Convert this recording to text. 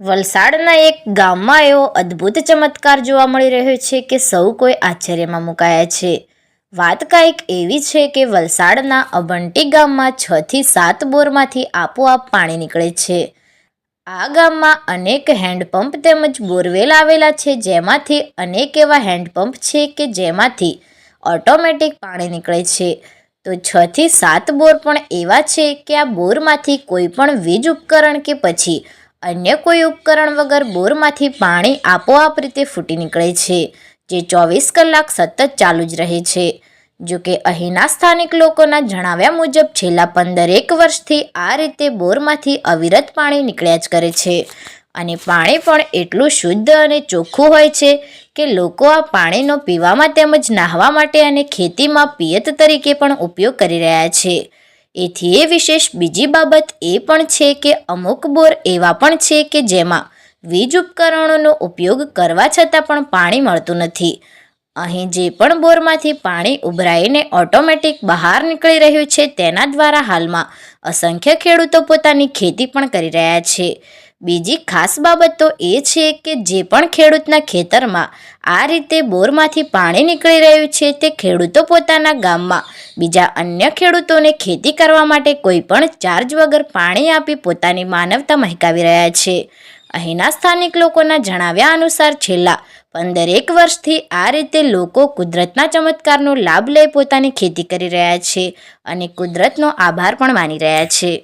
વલસાડના એક ગામમાં એવો અદ્ભુત ચમત્કાર જોવા મળી રહ્યો છે કે સૌ કોઈ આશ્ચર્યમાં મુકાયા છે. વાત કાંઈક એવી છે કે વલસાડના અબંટી ગામમાં છ થી સાત બોરમાંથી આપોઆપ પાણી નીકળે છે. આ ગામમાં અનેક હેન્ડપંપ તેમજ બોરવેલ આવેલા છે જેમાંથી અનેક એવા હેન્ડપંપ છે કે જેમાંથી ઓટોમેટિક પાણી નીકળે છે. તો છ થી સાત બોર પણ એવા છે કે આ બોરમાંથી કોઈ પણ વીજ ઉપકરણ કે પછી અન્ય કોઈ ઉપકરણ વગર બોરમાંથી પાણી આપોઆપ રીતે ફૂટી નીકળે છે, જે ચોવીસ કલાક સતત ચાલુ જ રહે છે. જો કે અહીંના સ્થાનિક લોકોના જણાવ્યા મુજબ છેલ્લા પંદરેક વર્ષથી આ રીતે બોરમાંથી અવિરત પાણી નીકળ્યા જ કરે છે. અને પાણી પણ એટલું શુદ્ધ અને ચોખ્ખું હોય છે કે લોકો આ પાણીનો પીવામાં તેમજ નાહવા માટે અને ખેતીમાં પિયત તરીકે પણ ઉપયોગ કરી રહ્યા છે. એથી એ વિશેષ બીજી બાબત એ પણ છે કે અમુક બોર એવા પણ છે કે જેમાં વીજ ઉપકરણોનો ઉપયોગ કરવા છતાં પણ પાણી મળતું નથી. અહીં જે પણ બોરમાંથી પાણી ઉભરાઈને ઓટોમેટિક બહાર નીકળી રહ્યું છે તેના દ્વારા હાલમાં અસંખ્ય ખેડૂતો પોતાની ખેતી પણ કરી રહ્યા છે. બીજી ખાસ બાબત તો એ છે કે જે પણ ખેડૂતના ખેતરમાં આ રીતે બોરમાંથી પાણી નીકળી રહ્યું છે તે ખેડૂતો પોતાના ગામમાં બીજા અન્ય ખેડૂતોને ખેતી કરવા માટે કોઈ પણ ચાર્જ વગર પાણી આપી પોતાની માનવતા મહેકાવી રહ્યા છે. અહીંના સ્થાનિક લોકોના જણાવ્યા અનુસાર છેલ્લા પંદરેક વર્ષથી આ રીતે લોકો કુદરતના ચમત્કારનો લાભ લઈ પોતાની ખેતી કરી રહ્યા છે અને કુદરતનો આભાર પણ માની રહ્યા છે.